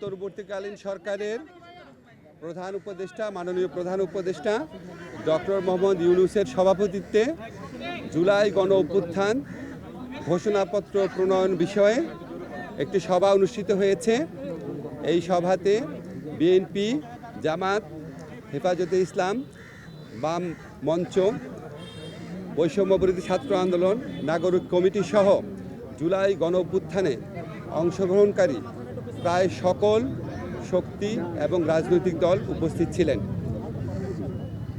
অন্তর্বর্তীকালীন সরকারের প্রধান উপদেষ্টা, মাননীয় প্রধান উপদেষ্টা ডক্টর মোহাম্মদ ইউনুসের সভাপতিত্বে জুলাই গণ অভ্যুত্থান ঘোষণাপত্র প্রণয়ন বিষয়ে একটি সভা অনুষ্ঠিত হয়েছে। এই সভাতে বিএনপি, জামাত, হেফাজতে ইসলাম, বাম মঞ্চ বৈষম্যবিরোধী ছাত্র আন্দোলন, নাগরিক কমিটি সহ জুলাই গণ অভ্যুত্থানে অংশগ্রহণকারী প্রায় সকল শক্তি এবং রাজনৈতিক দল উপস্থিত ছিলেন।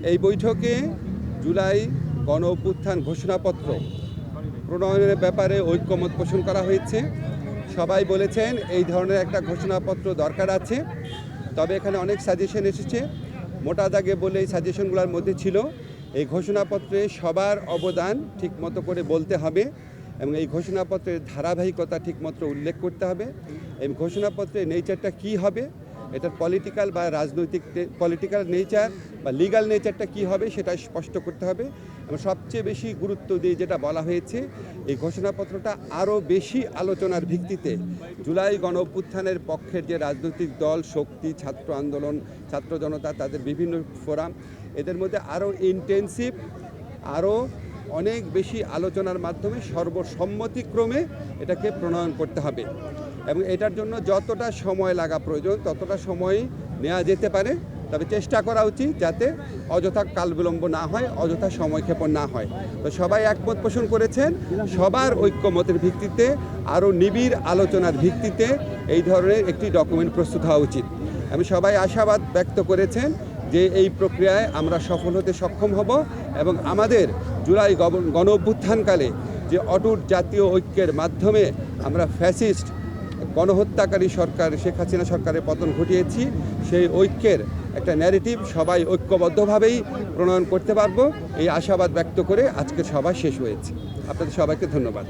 এই বৈঠকে জুলাই গণ অভ্যুত্থান ঘোষণাপত্র প্রণয়নের ব্যাপারে ঐক্যমত পোষণ করা হয়েছে। সবাই বলেছেন এই ধরনের একটা ঘোষণাপত্র দরকার আছে, তবে এখানে অনেক সাজেশন এসেছে। মোটা দাগে বলে এই সাজেশনগুলোর মধ্যে ছিল, এই ঘোষণাপত্রে সবার অবদান ঠিকমতো করে বলতে হবে। এবং এই ঘোষণাপত্রের ধারাবাহিকতা ঠিকমতো উল্লেখ করতে হবে। এই ঘোষণাপত্রের নেচারটা কি হবে? এটার পলিটিক্যাল বা রাজনৈতিক পলিটিক্যাল নেচার বা লিগ্যাল নেচারটা কি হবে সেটা স্পষ্ট করতে হবে। এবং সবচেয়ে বেশি গুরুত্ব দিয়ে যেটা বলা হয়েছে, এই ঘোষণাপত্রটা আরও বেশি আলোচনার ভিত্তিতে জুলাই গণ পক্ষের যে রাজনৈতিক দল, শক্তি, ছাত্র আন্দোলন, ছাত্র জনতা, তাদের বিভিন্ন ফোরাম, এদের মধ্যে আরও ইন্টেন্সিভ আরও অনেক বেশি আলোচনার মাধ্যমে সর্বসম্মতিক্রমে এটাকে প্রণয়ন করতে হবে। এবং এটার জন্য যতটা সময় লাগা প্রয়োজন, ততটা সময় নেওয়া যেতে পারে। তবে চেষ্টা করা উচিত যাতে অযথা কাল বিলম্ব না হয়, অযথা সময়ক্ষেপণ না হয়। তো সবাই একমত পোষণ করেছেন, সবার ঐক্যমতের ভিত্তিতে, আরও নিবিড় আলোচনার ভিত্তিতে এই ধরনের একটি ডকুমেন্ট প্রস্তুত হওয়া উচিত। আমি সবাই আশাবাদ ব্যক্ত করেছেন যে এই প্রক্রিয়ায় আমরা সফল হতে সক্ষম হব এবং আমাদের জুলাই গণ- অভ্যুত্থানকালে যে অটুট জাতীয় ঐক্যের মাধ্যমে আমরা ফ্যাসিস্ট, গণহত্যাকারী সরকার, শেখ হাসিনা সরকারের পতন ঘটিয়েছি, সেই ঐক্যের একটা ন্যারেটিভ সবাই ঐক্যবদ্ধভাবেই প্রণয়ন করতে পারব। এই আশাবাদ ব্যক্ত করে আজকের সভা শেষ হয়েছে। আপনাদের সবাইকে ধন্যবাদ।